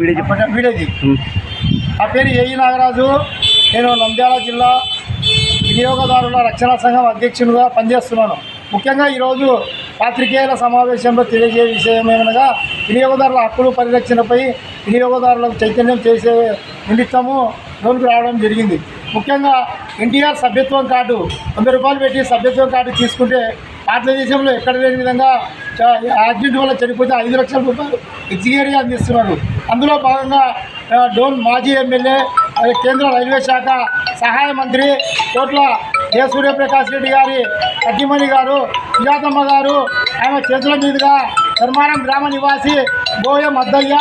వీడేది ఆ పేరు ఏఈ నాగరాజు. నేను నంద్యాల జిల్లా వినియోగదారుల రక్షణ సంఘం అధ్యక్షునిగా పనిచేస్తున్నాను. ముఖ్యంగా ఈరోజు పాత్రికేయుల సమావేశంలో తెలియజే విషయం ఏమనగా వినియోగదారుల హక్కులు పరిరక్షణపై వినియోగదారులకు చైతన్యం చేసే నిమిత్తము లోనికి రావడం జరిగింది. ముఖ్యంగా ఎన్టీఆర్ సభ్యత్వం కార్డు వంద రూపాయలు పెట్టి సభ్యత్వం కార్డు తీసుకుంటే భారతదేశంలో ఎక్కడ లేని విధంగా యాక్సిడెంట్ వల్ల చనిపోతే ఐదు లక్షల రూపాయలు ఎగ్జిగేట్గా అందిస్తున్నారు అందులో భాగంగా డోన్ మాజీ ఎమ్మెల్యే కేంద్ర రైల్వే శాఖ సహాయ మంత్రి కోట్ల ఏ సూర్యప్రకాష్ రెడ్డి గారి సతీమణి గారు సుజాతమ్మ గారు ఆమె చేతుల మీదుగా ధర్మారం గ్రామ నివాసి బోయ మద్దయ్య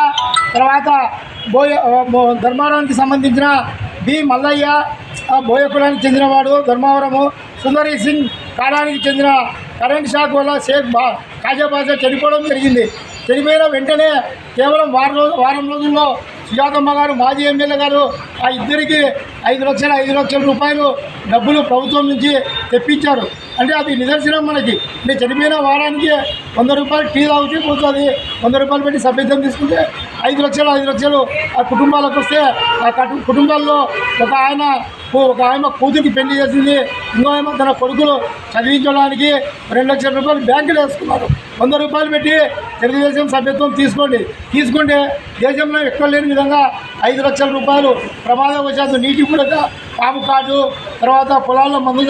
తర్వాత బోయ బో- ధర్మారానికి సంబంధించిన బి. మల్లయ్య బోయ కులానికి చెందినవాడు ధర్మవరము సుందరి సింగ్ కాలానికి చెందిన కరెంట్ షాక్ వల్ల షేక్ బా కాజాబాజా చనిపోవడం జరిగింది. చనిపోయిన వెంటనే కేవలం వారం రోజు వారం రోజుల్లో సుజాతమ్మ గారు మాజీ ఎమ్మెల్యే గారు ఆ ఇద్దరికి ఐదు లక్షల ఐదు లక్షల రూపాయలు డబ్బులు ప్రభుత్వం నుంచి తెప్పించారు. అంటే అది నిదర్శనం మనకి. అంటే చనిపోయిన వారానికి వంద రూపాయలు టీ తాగుతూ పోతుంది. వంద రూపాయలు పెట్టి సభ్యత్వం తీసుకుంటే ఐదు లక్షలు ఐదు లక్షలు ఆ కుటుంబాలకు వస్తే ఆ కుటుంబాల్లో ఒక ఆయన ఒక ఆమె కూతురికి పెళ్ళి చేసింది. ఇంకో ఆమె తన కొడుకులు చదివించడానికి రెండు లక్షల రూపాయలు బ్యాంకులో వేసుకున్నారు. వంద రూపాయలు పెట్టి తెలుగుదేశం సభ్యత్వం తీసుకోండి. తీసుకుంటే దేశంలో ఎక్కువ లేని విధంగా ఐదు లక్షల రూపాయలు ప్రమాదం ప్రమాదవశాత్తు నీటి కూడా పాము కాదు తర్వాత పొలాల్లో మందు